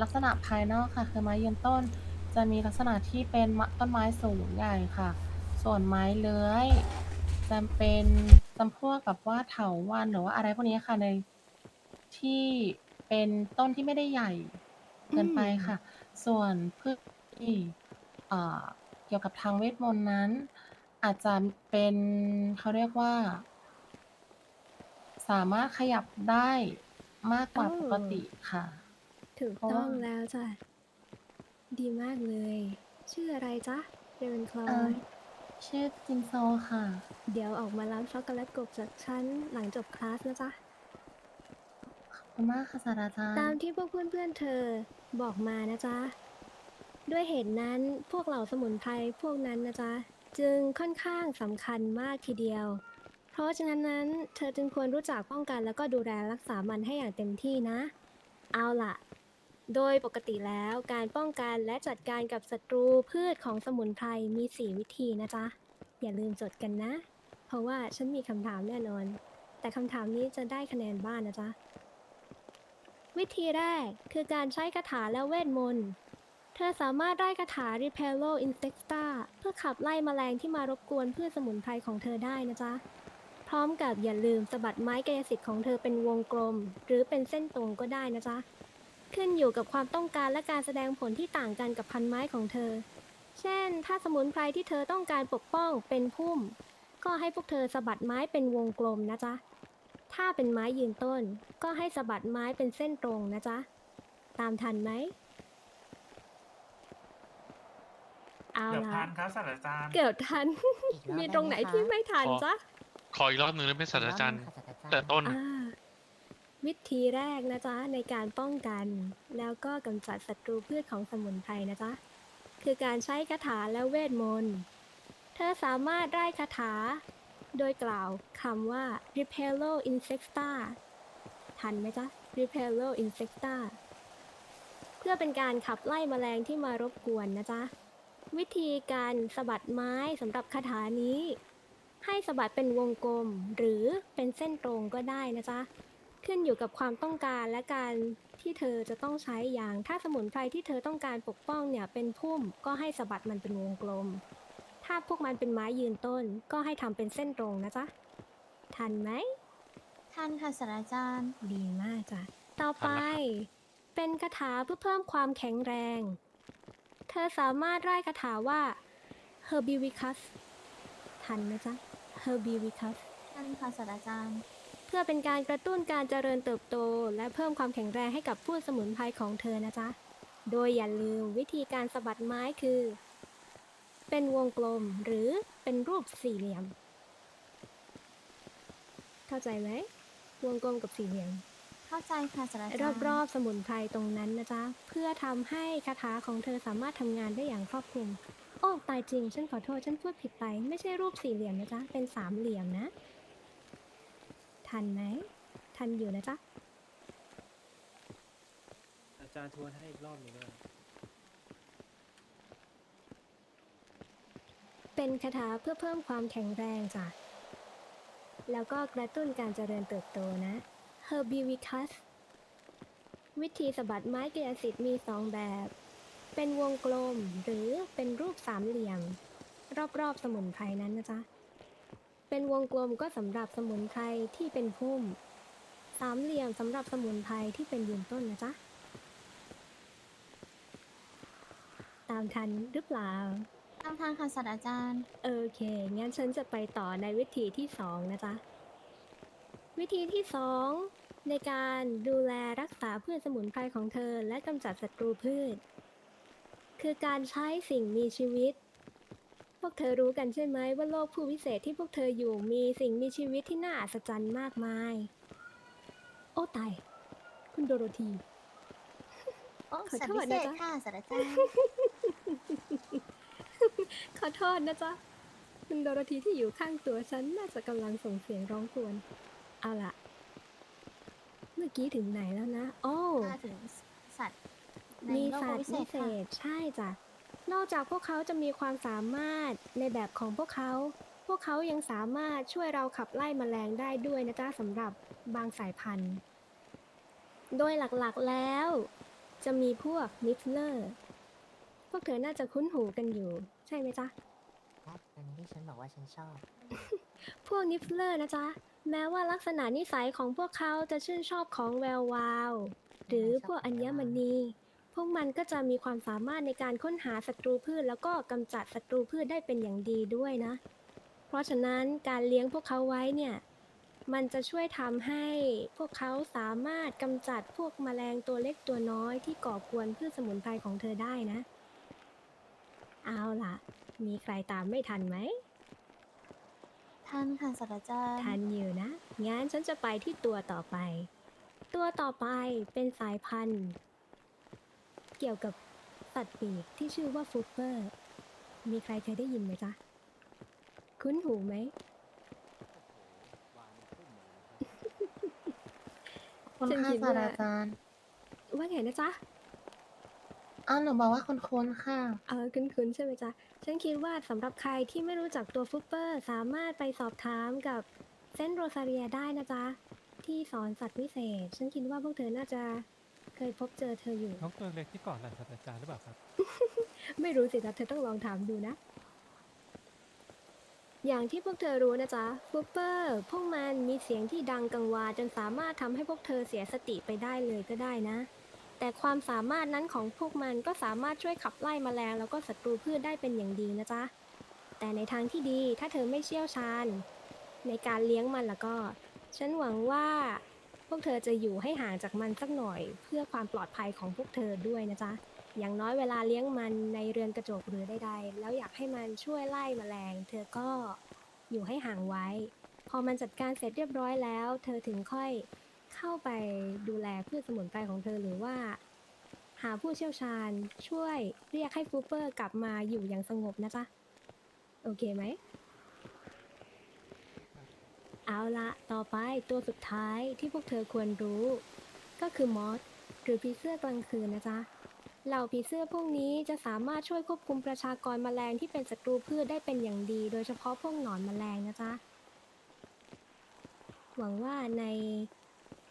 ลักษณะภายนอกค่ะ คือไม้ยืนต้น จะมีลักษณะที่เป็นมะต้นไม้สูงใหญ่ค่ะ ส่วนไม้เลื้อยจะเป็นจำพวกกับว่าเถาวัลย์หรือว่าอะไรพวกนี้ค่ะในที่เป็นต้นที่ไม่ได้ใหญ่เกินไปค่ะ ส่วนพืชที่เอ่อเกี่ยวกับทางเวทมนต์นั้น อาจจะเป็นเขาเรียกว่า สามารถขยับได้มากกว่าปกติค่ะ ถูกเพราะต้องว่าแล้วจ้ะ ดีมากเลย ชื่ออะไรจ๊ะเรเวนคลอเอ่อ ยชื่อจินโซค่ะ เดี๋ยวออกมารับช็อกโกแลตกบจากฉันหลังจบคลาสนะจ๊ะ ขอบคุณมากค่ะศาสตราจารตามย์ที่พวกเพื่อนๆเธอบอกมานะจ๊ะ ด้วยเหตุนั้นพวกเหล่าสมุนไพรพวกนั้นนะจ๊ะ จึงค่อนข้างสำคัญมากทีเดียว เพราะฉะนั้นนั้น เธอจึงควรรู้จักป้องกันแล้วก็ดูแลรักษามันให้อย่างเต็มที่นะ เอาล่ะ โดยปกติแล้วการป้องกันและจัดการกับศัตรูพืชของสมุนไพรมี 4 วิธีนะจ๊ะ อย่าลืมจดกันนะ เพราะว่าฉันมีคำถามแน่นอน แต่คำถามนี้จะได้คะแนนบ้านนะจ๊ะ วิธีแรกคือการใช้คาถาและเวทมนต์ เธอสามารถได้คาถา Repello Insecta เพื่อขับไล่แมลงที่มารบกวนพืชสมุนไพรของเธอได้นะจ๊ะ พร้อมกับอย่าลืมสะบัดไม้กายสิทธิ์ของเธอเป็นวงกลม หรือเป็นเส้นตรงก็ได้นะจ๊ะ ขึ้นอยู่กับความต้องการและการแสดงผลที่ต่างกันกับพันไม้ของเธอ เช่น ถ้าสมุนไพรที่เธอต้องการปกป้องเป็นพุ่ม ก็ให้พวกเธอสะบัดไม้เป็นวงกลมนะจ๊ะ ถ้าเป็นไม้ยืนต้น ก็ให้สะบัดไม้เป็นเส้นตรงนะจ๊ะ ตามทันไหม เอาเกือบละทันครับศาสตราจารย์ เกือบทันอีกรอบมีตรงไหนที่ไม่ทันขอ จ๊ะ ขออีกรอบหนึ่งได้ไหมศาสตราจารย์อีกอบหนึ่งค่ะศาสตราจารย์แต่ต้น อ่า วิธีแรกนะจ๊ะในการป้องกัน แล้วก็กำจัดศัตรูพืชของสมุนไพรนะจ๊ะคือการใช้คาถาและเวทมนต์เธอสามารถได้คาถา โดยกล่าวคำว่า repello insecta ทันไหมจ๊ะ repello insecta เพื่อเป็นการขับไล่แมลงที่มารบกวนนะจ๊ะ วิธีการสะบัดไม้สำหรับคาถานี้ ให้สะบัดเป็นวงกลมหรือเป็นเส้นตรงก็ได้นะจ๊ะ ขึ้นอยู่กับความต้องการและการที่เธอจะต้องใช้อย่าง ถ้าสมุนไพรที่เธอต้องการปกป้องเนี่ยเป็นพุ่มก็ให้สะบัดมันเป็นวงกลม ถ้าพวกมันเป็นไม้ยืนต้น ก็ให้ทำเป็นเส้นตรงนะจ๊ะ ทันไหม ท่านค่ะศาสตราจารย์ ดีมากจ้ะ ต่อไปทันแล้วครับเป็นคาถาเพื่อเพิ่มความแข็งแรง เธอสามารถไล่คาถาว่า Herbivicus ทันไหมจ๊ะ Herbivicus ท่านค่ะศาสตราจารย์เพื่อเป็นการกระตุ้นการเจริญเติบโต และเพิ่มความแข็งแรงให้กับพืชสมุนไพรของเธอนะจ๊ะ โดยอย่าลืมวิธีการสะบัดไม้คือ เป็นวงกลมหรือเป็นรูปสี่เหลี่ยม เข้าใจไหมวงกลมกับสี่เหลี่ยมเข้าใจค่ะศาสตราจารย์รอบๆสมุนไพรตรงนั้นนะจ๊ะ เพื่อทำให้คาถาของเธอสามารถทำงานได้อย่างครอบคลุม โอ้ตายจริง ฉันขอโทษ ฉันพูดผิดไป ไม่ใช่รูปสี่เหลี่ยมนะจ๊ะ เป็นสามเหลี่ยมนะ ทันไหม ทันอยู่นะจ๊ะ อาจารย์ทวนให้อีกรอบหนึ่งด้วยเป็นคาถาเพื่อเพิ่มความแข็งแรงจ้ะ แล้วก็กระตุ้นการเจริญเติบโตนะ Herbivicus วิธีสะบัดไม้กายสิทธิ์มีสองแบบ เป็นวงกลมหรือเป็นรูปสามเหลี่ยม รอบๆสมุนไพรนั้นนะจ๊ะ เป็นวงกลมก็สำหรับสมุนไพรที่เป็นพุ่ม สามเหลี่ยมสำหรับสมุนไพรที่เป็นยืนต้นนะจ๊ะ ตามทันหรือเปล่า ตามทางค่ะศาสตราจารย์ โอเค งั้นฉันจะไปต่อในวิธีที่สองนะจ๊ะ วิธีที่สองในการดูแลรักษาพืชสมุนไพรของเธอและกำจัดศัตรูพืช คือการใช้สิ่งมีชีวิตพ วกเธอรู้กันใช่ไหมว่าโลกผู้วิเศษที่พวกเธออยู่มีสิ่งมีชีวิตที่น่าอัศจรรย์มากมาย โอ้ตาย คุณโดโรธี โอ้ขอสัตโทว์ษพิเศนะษจ๊ะ ค่ะศาสตราจารย์ขอโทษนะจ๊ะ คุณโดโรธีที่อยู่ข้างตัวฉันน่าจะกำลังส่งเสียงร้องกวนเอาล่ะ เมื่อกี้ถึงไหนแล้วนะ โอ้มาถึงสัตว์ในมีโลกสัตวิว์เศพิษเศค่ะษ ใช่จ้ะ นอกจากพวกเขาจะมีความสามารถในแบบของพวกเขา พวกเขายังสามารถช่วยเราขับไล่แมลงได้ด้วยนะจ๊ะสำหรับบางสายพันธุ์ โดยหลักๆแล้ว จะมีพวกนิฟเลอร์ พวกเธอน่าจะคุ้นหูกันอยู่ ใช่ไหมจ๊ะ ครับอันนี้ที่ฉันบอกว่าฉันชอบ พวกนิฟเลอร์นะจ๊ะ แม้ว่าลักษณะนิสัยของพวกเขาจะชื่นชอบของแวววาว หรือพวกอัญมณี พวกมันก็จะมีความสามารถในการค้นหาศัตรูพืช แล้วก็กำจัดศัตรูพืชได้เป็นอย่างดีด้วยนะ เพราะฉะนั้นการเลี้ยงพวกเขาไว้เนี่ย มันจะช่วยทำให้พวกเขาสามารถกำจัดพวกแมลงตัวเล็กตัวน้อยที่ก่อกวนพืชสมุนไพรของเธอได้นะ เอาล่ะ มีใครตามไม่ทันไหม ท่านค่ะศาสตราจารย์ทันอยู่นะ งั้นฉันจะไปที่ตัวต่อไป ตัวต่อไปเป็นสายพันธุ์เกี่ยวกับสัตว์ปีกที่ชื่อว่าฟูเปอร์ มีใครเคยได้ยินไหมจ๊ะ คุ้นหูไหมคุณฉันค่ะคิดศาสตว่าราจารย์ว่าไงนะจ๊ะอ้าวหนูบอกว่าคุณคุณค่ะ เออคุ้นๆใช่ไหมจ๊ะ ฉันคิดว่าสำหรับใครที่ไม่รู้จักตัวฟูเปอร์ สามารถไปสอบถามกับเซนต์โรซาเรียได้นะจ๊ะ ที่สอนสัตว์วิเศษ ฉันคิดว่าพวกเธอน่าจะ เคยพบเจอเธออยู่ น้องตัวเล็กที่เกาะหลังศาสตราจารย์หรือเปล่าครับ ไม่รู้สิจ๊ะเธอต้องลองถามดูนะ อย่างที่พวกเธอรู้นะจ๊ะฟูเปอร์พวกมันมีเสียงที่ดังกังวานจนสามารถทำให้พวกเธอเสียสติไปได้เลยก็ได้นะ แต่ความสามารถนั้นของพวกมันก็สามารถช่วยขับไล่แมลงแล้วก็ศัตรูพืชได้เป็นอย่างดีนะจ๊ะ แต่ในทางที่ดีถ้าเธอไม่เชี่ยวชาญ ในการเลี้ยงมันแล้วก็ ฉันหวังว่า พวกเธอจะอยู่ให้ห่างจากมันสักหน่อย เพื่อความปลอดภัยของพวกเธอด้วยนะจ๊ะ อย่างน้อยเวลาเลี้ยงมันในเรือนกระจกหรือใดๆ แล้วอยากให้มันช่วยไล่แมลง เธอก็อยู่ให้ห่างไว้ พอมันจัดการเสร็จเรียบร้อยแล้ว เธอถึงค่อยเข้าไปดูแลพืชสมุนไพรของเธอหรือว่า หาผู้เชี่ยวชาญช่วยเรียกให้ฟูเปอร์กลับมาอยู่อย่างสงบนะจ๊ะ โอเคไหม เอาละต่อไปตัวสุดท้ายที่พวกเธอควรรู้ ก็คือมอสหรือผีเสื้อกลางคืนนะจ๊ะ เหล่าผีเสื้อพวกนี้จะสามารถช่วยควบคุมประชากรแมลงที่เป็นศัตรูพืชได้เป็นอย่างดี โดยเฉพาะพวกหนอนแมลงนะจ๊ะ หวังว่าใน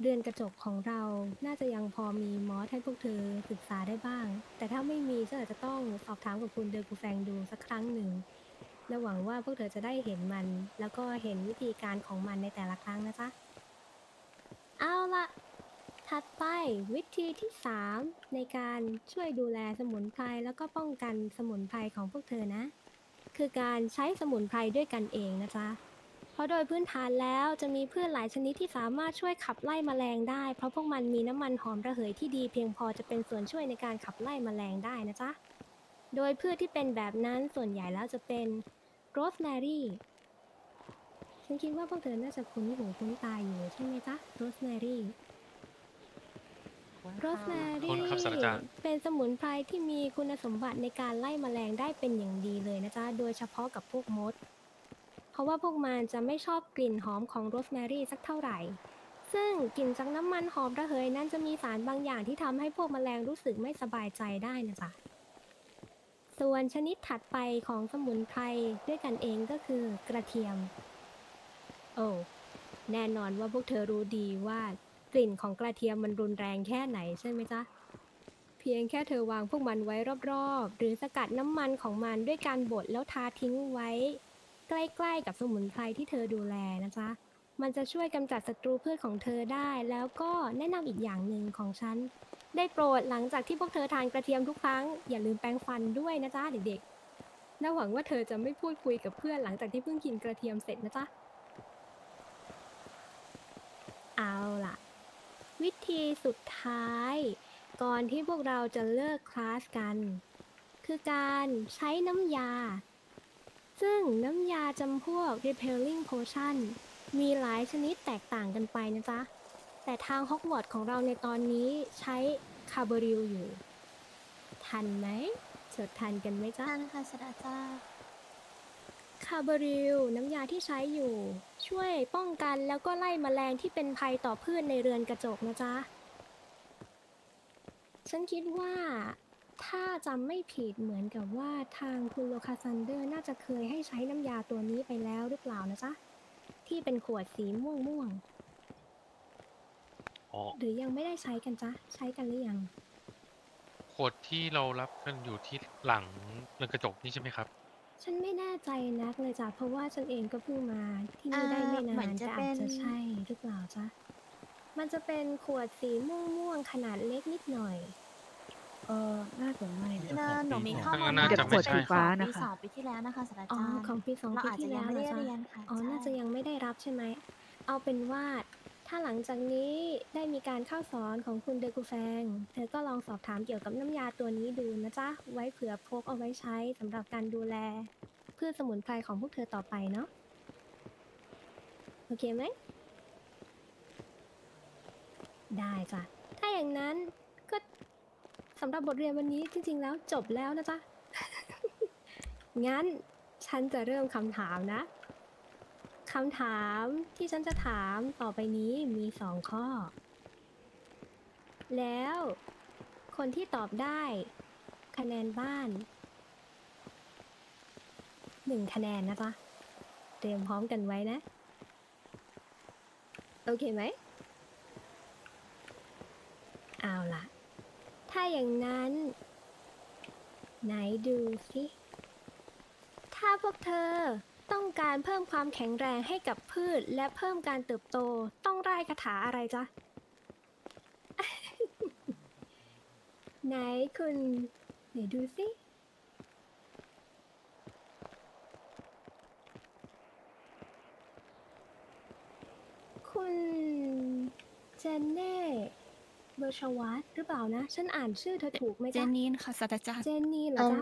เรือนกระจกของเรา น่าจะยังพอมีมอสให้พวกเธอศึกษาได้บ้าง แต่ถ้าไม่มีฉันอาจจะต้องสอบถามกับคุณเดอกูแฟงดูสักครั้งหนึ่ง และหวังว่าพวกเธอจะได้เห็นมัน แล้วก็เห็นวิธีการของมันในแต่ละครั้งนะจ๊ะ เอาละถัดไปวิธีที่ 3 ในการช่วยดูแลสมุนไพรแล้วก็ป้องกันสมุนไพรของพวกเธอนะ คือการใช้สมุนไพรด้วยกันเองนะจ๊ะเพราะโดยพื้นฐานแล้วจะมีพืชหลายชนิดที่สามารถช่วยขับไล่แมลงได้ เพราะพวกมันมีน้ำมันหอมระเหยที่ดีเพียงพอจะเป็นส่วนช่วยในการขับไล่แมลงได้นะจ๊ะ โดยพืชที่เป็นแบบนั้นส่วนใหญ่แล้วจะเป็น โรสแมรี่ฉันคิดว่าพวกเธอน่าจะคุ้นหูคุ้นตาอยู่ใช่ไหมจ๊ะโรสแมรี่โรสแมคุรี่ณครับศาสตราจารย์ เป็นสมุนไพรที่มีคุณสมบัติในการไล่แมลงได้เป็นอย่างดีเลยนะจ๊ะ โดยเฉพาะกับพวกมด เพราะว่าพวกมันจะไม่ชอบกลิ่นหอมของโรสแมรี่สักเท่าไหร่ ซึ่งกลิ่นจากน้ำมันหอมระเหยนั้นจะมีสารบางอย่างที่ทำให้พวกแมลงรู้สึกไม่สบายใจได้นะจ๊ะ ส่วนชนิดถัดไปของสมุนไพรด้วยกันเองก็คือกระเทียม โอ้แน่นอนว่าพวกเธอรู้ดีว่ากลิ่นของกระเทียมมันรุนแรงแค่ไหนใช่ไหมจ๊ะ เพียงแค่เธอวางพวกมันไว้รอบๆ หรือสกัดน้ำมันของมันด้วยการบดแล้วทาทิ้งไว้ ใกล้ๆกับสมุนไพรที่เธอดูแลนะจ๊ะ มันจะช่วยกำจัดศัตรูพืชของเธอได้ แล้วก็แนะนำอีกอย่างหนึ่งของฉัน ได้โปรดหลังจากที่พวกเธอทานกระเทียมทุกครั้ง อย่าลืมแปรงฟันด้วยนะจ๊ะเด็กๆและหวังว่าเธอจะไม่พูดคุยกับเพื่อนหลังจากที่เพิ่งกินกระเทียมเสร็จนะจ๊ะ เอาล่ะ วิธีสุดท้าย ก่อนที่พวกเราจะเลิกคลาสกัน คือการใช้น้ำยา ซึ่งน้ำยาจำพวก repelling potion มีหลายชนิดแตกต่างกันไปนะจ๊ะ แต่ทางฮอกวอตส์ของเราในตอนนี้ใช้คาร์บอริลอยู่ ทันไหมจดทันกันไหมจ๊ะท่านค่ะศาสตราจารย์คาร์บอริลน้ำยาที่ใช้อยู่ ช่วยป้องกันแล้วก็ไล่แมลงที่เป็นภัยต่อพืชในเรือนกระจกนะจ๊ะ ฉันคิดว่าถ้าจำไม่ผิดเหมือนกับว่าทางคุณโลคาซันเดอร์น่าจะเคยให้ใช้น้ำยาตัวนี้ไปแล้วหรือเปล่านะจ๊ะ ที่เป็นขวดสีม่วงม่วง อ๋อๆหรือยังไม่ได้ใช้กันจ๊ะ ใช้กันหรือยังกฎที่เรารับกันอยู่ที่หลังเรือนกระจกนี่ใช่ไหมครับ ฉันไม่แน่ใจนักเลยจ้ะเพราะว่าฉันเองก็เพิ่งมาที่นี่ได้ไม่อ่าเหมืนาอนนจะแต่อาจจะเป็นใช่หรือเปล่าจ๊ะมันจะเป็นขวดสีม่วงๆขนาดเล็กนิดหน่อย เออน่าจะไม่นะน่าหนูมีข้อมูลน่าจะไม่ใช่เป็นฟ้าของนะปีคะสองปีที่แล้วนะคะศาสตราอ๋อจารย์ของปีสองเราปีอาจจะที่ยัแล้งวไม่ได้นะจ๊ะเรียนค่ะอ๋อใช่น่าจะยังไม่ได้รับใช่ไหมเอาเป็นว่า ถ้าหลังจากนี้ได้มีการเข้าสอนของคุณเดกูแฟง เธอก็ลองสอบถามเกี่ยวกับน้ำยาตัวนี้ดูนะจ๊ะ ไว้เผื่อพกเอาไว้ใช้สำหรับการดูแลพืชสมุนไพรของพวกเธอต่อไปเนาะ โอเคไหม ได้จ้ะ ถ้าอย่างนั้นก็สำหรับบทเรียนวันนี้จริงๆแล้วจบแล้วนะจ๊ะ งั้นฉันจะเริ่มคำถามนะ คำถามที่ฉันจะถามต่อไปนี้มีสองข้อ แล้ว คนที่ตอบได้ คะแนนบ้านหนึ่งคะแนนนะจ๊ะ เตรียมพร้อมกันไว้นะ โอเคไหม เอาล่ะ ถ้าอย่างนั้น ไหนดูสิ ถ้าพวกเธอ ต้องการเพิ่มความแข็งแรงให้กับพืช และเพิ่มการเติบโตต้องไร้คาถาอะไรจ๊ะ ไหนคุณไหนดูสิคุณเจนเน่เบอร์ชวัตหรือเปล่านะ ฉันอ่านชื่อเธอถูกไหมเจจ๊ะนนี่ค่ะศาสตราจารย์ เจนนี่เหรออืมจ๊ะ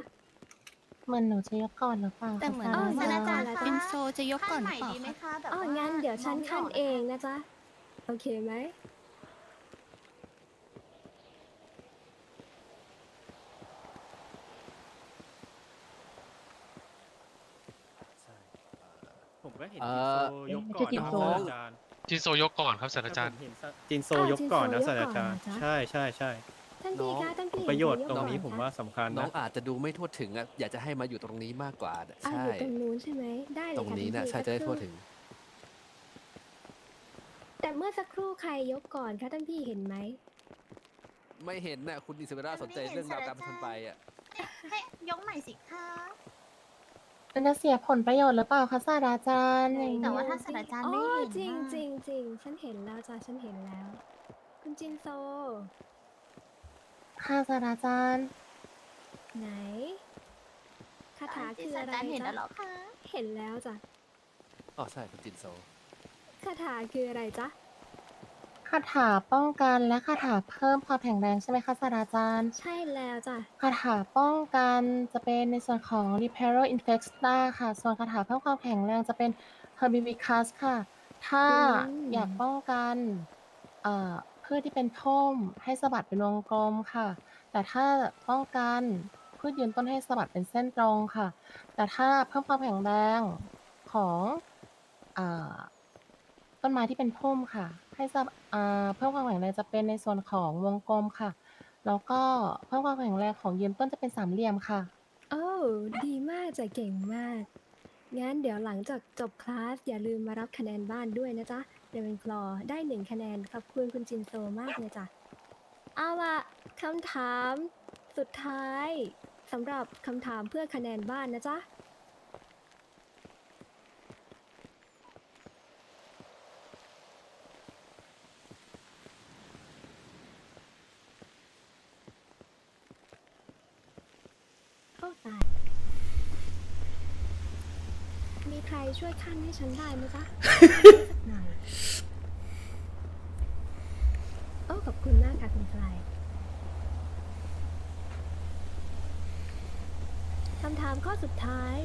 เหมือนหนูจะยกก่อนหรือเปล่าแต่เหมือน คะอ๋อศาสตราศาสตราจารย์จารย์คะเป็นโซจะยกก่อนหรือเปล่าขั้ใหม่ดีไหมคะคะ แบบอ๋อว่างั้นเดี๋ยวฉันมองไม่ขั้นกะเองคะนะจ๊ะ โอเคไหมใช่ผมก็เห็นเอ่จินอโซยกก่อนนะครับศาสตราจารย์จินโซยกก่อนครับศาสตราจารย์ ผมเห็นจินโซยกก่อนนะศาสตราจารย์ใช่ใช่ใช่ ท่านพี่น้อง คะท่านพี่ประโยชน์เห็ตรงเยอะนี้ก่ผอมคะว่าสำคัญน้อนะ งอาจจะดูไม่ทั่วถึงอะอยากจะให้มาอยู่ตรงนี้มากกว่าน่ะอะใช่อยู่ตรงนู้นใช่ไหมได้เลยตรงค่ะนี้นะท่าใช่พี่จะได้สักคทั่วรู่ถึง แต่เมื่อสักครู่ใครยกก่อนคะท่านพี่เห็นไหมไม่เห็นน่ะคุณอิสเบราสนใจเรื่องราวการเป็นคนไปอะให้ยกใหม่สิคะมันจะเสียผลประโยชน์หรือเปล่าคะศาสตราจารย์ไหนอย่างแต่เงี้ยว่าถ้าศาสตราจารย์อ๋อไม่เห็นจริงน่ะจริงจริงฉันเห็นแล้วจ้ะฉันเห็นแล้ว คุณจินโซ ค่ะศาสตราจารย์ ไหนคาถาที่คือศาสอะตไรราจารย์เห็นแล้วเหรจ๊ะอคะเห็นแล้วจ้ะอ๋อใช่คุณจินโซคาถาคืออะไรจ๊ะคาถาป้องกันและคาถาเพิ่มความแข็งแรงใช่ไหมคะศาสตราจารย์ ใช่แล้วจ้ะคาถาป้องกันจะเป็นในส่วนของ Reparo Infecta ค่ะ ส่วนคาถาเพิ่มความแข็งแรงจะเป็น Herbivicus ค่ะ ถ้าอืมอยากป้องกันเอ่อ พืชที่เป็นพุ่มให้สะบัดเป็นวงกลมค่ะ แต่ถ้าป้องกันพืชยืนต้นให้สะบัดเป็นเส้นตรงค่ะ แต่ถ้าเพิ่มความแข็งแรงของอต้นไม้ที่เป็นพุ่มค่ะ ให้สะเพิ่มความแข็งแรงจะเป็นในส่วนของวงกลมค่ะ แล้วก็เพิ่มความแข็งแรงของยืนต้นจะเป็นสามเหลี่ยมค่ะ โอ้ดีมากจะเก่งมาก งั้นเดี๋ยวหลังจากจบคลาสอย่าลืมมารับคะแนนบ้านด้วยนะจ๊ะ เดวินคลอได้หนึ่งคะแนนขอบคุณคุณจินโซมากเลยจ้ะเอาละคำถามสุดท้ายสำหรับคำถามเพื่อคะแนนบ้านนะจ๊ะ โอ้ตาย มีใคร ช่วยขั้นให้ฉันได้ไหมจ๊ะสักหน่อยโอ้ขอบคุณมากค่ะคุณไกลคำถามข้อสุดท้าย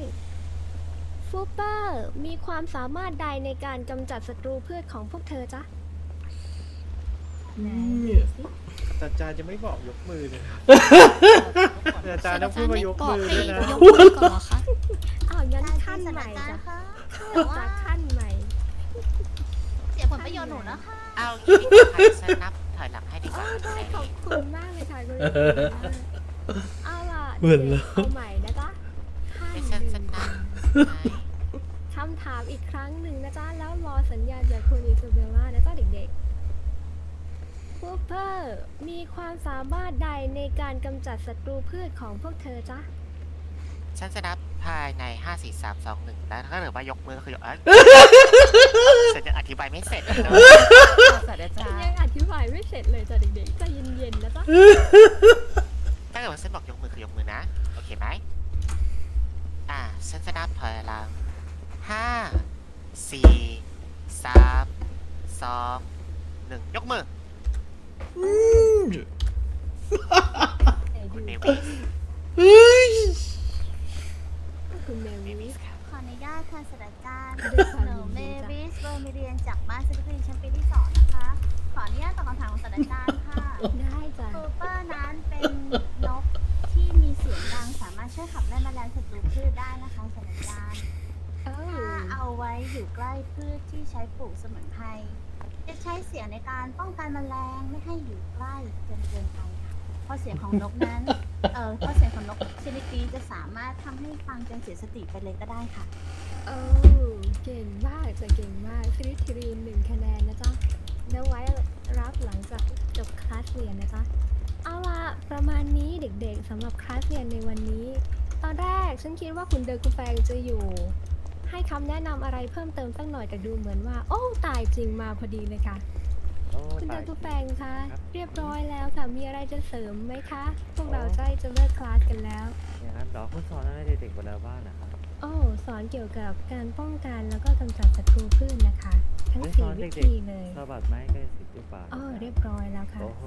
ฟูเปอร์มีความสามารถใดในการกำจัดศัตรูพืชของพวกเธอจ๊ะไหนดูสิศาสตราจารย์จะไม่บอกยกมือเลยนะศาสตราจารย์ต้องพูดว่ายกมือด้วยนะ ยกมือก่อนเหรอคะ อ้าวงั้นได้ขั้นศาสใหตราม่จารจ้ะย์คะ เริ่มจากขั้นใหม่ เสียผลประโยชน์หนูนะคะ เอาคิดว่าใครฉันนับถอยหลังให้ดีกโอ้ว่าได้ได้ขอดีบคุณมากเลยค่ะคุณเอาล่ะเหมือนเด็แล้กวๆเอาใหม่นะจ๊ะขั้นให้หฉันนึ่ฉันงนับให้คำถามอีกครั้งหนึ่งนะจ๊ะ แล้วรอสัญญาณจากคุณอิซาเบลล่านะจ๊ะเด็กคูเปอร์มีความสามารถใดในการกำจัดศัตรูพืชของพวกเธอจ๊ะ ฉันจะนับ ภายใน5 4 3 2 1แล้วถ้าเกิดว่ายกมือก็คือยกเอ้ยฉันยังอธิบายไม่เสร็จเลยศาสตราฉัจานรยังย์อธิบายไม่เสร็จเลยจ้ะเด็กๆใจเย็นๆนะจ๊ะถ้าเกิดว่าฉันบอกยกมือคือยกมือนะ โอเคไหมอ่าฉันจะนับถอยหลังห้าสี่สามสองหนึ่งยกมือ คุณเนวิส คุณเมเนวิวิสสครับขออนุญาตค่ะศาสตราจารย์ด้วยความหนูยินเมดีจ้ะ วิสเวอร์มิเรียนจากบ้านซิลิคอนชั้นปีที่สองนะคะ ขออนุญาตตอบคำถามของศาสตราจารย์ค่ะได้จ้ะคูเปอร์นั้นเป็นนกที่มีเสียงดังสามารถช่วยขับไล่แมลงศัตรูพืชได้นะคะศาสตราจารย์ เอ้าถ้าเอาไว้อยู่ใกล้พืชที่ใช้ปลูกสมุนไพรจะใช้เสียงในการป้องกันแมลงไม่ให้อยู่ใกล้จนเกินไปค่ะ เพราะเสียงของนกนั้น เออเพราะเสียงของนกชนิดนี้จะสามารถทำให้ฟังจนเสียสติไปเลยก็ได้ค่ะเอ้าเก่งมากจะเก่งมากฟิลิปทีรีนหนึ่งคะแนนนะจ๊ะแล้วไว้รับหลังจากจบคลาสเรียนนะจ๊ะเอาละประมาณนี้เด็กๆสำหรับคลาสเรียนในวันนี้ ตอนแรกฉันคิดว่าคุณเดอร์กูแฟงจะอยู่ ให้คำแนะนำอะไรเพิ่มเติมสักหน่อยแต่ดูเหมือนว่า โอ้ตายจริงมาพอดีเลยค่ะ คุณเดอร์กูแฟงคะเรียบร้อยแล้วค่ะมีอะไรจะเสริมไหมคะ พวกเราใกล้จะเลิกคลาสกันแล้วอย่างนั้นเหรอคุณสอนอะไรเด็กๆไปแล้วบ้างนะครับโอ้สอนเกี่ยวกับการป้องกันแล้วก็กำจัดศัตรูพืชนะคะ ทั้งได้สสี่อนวิเด็กธีเลยๆสะบัดไม้ใกล้สิบหรือเปล่าอ๋อเรียบร้อยแล้วค่ะโอ้โห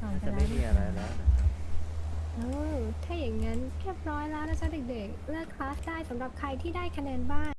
สอนน่ากัจะนไม่แล้วมีอะไรแล้วนะครับโอ้ถ้าอย่างนั้นเรียบร้อยแล้วนะจ๊ะเด็กๆ เลิกคลาสได้สำหรับใครที่ได้คะแนนบ้าน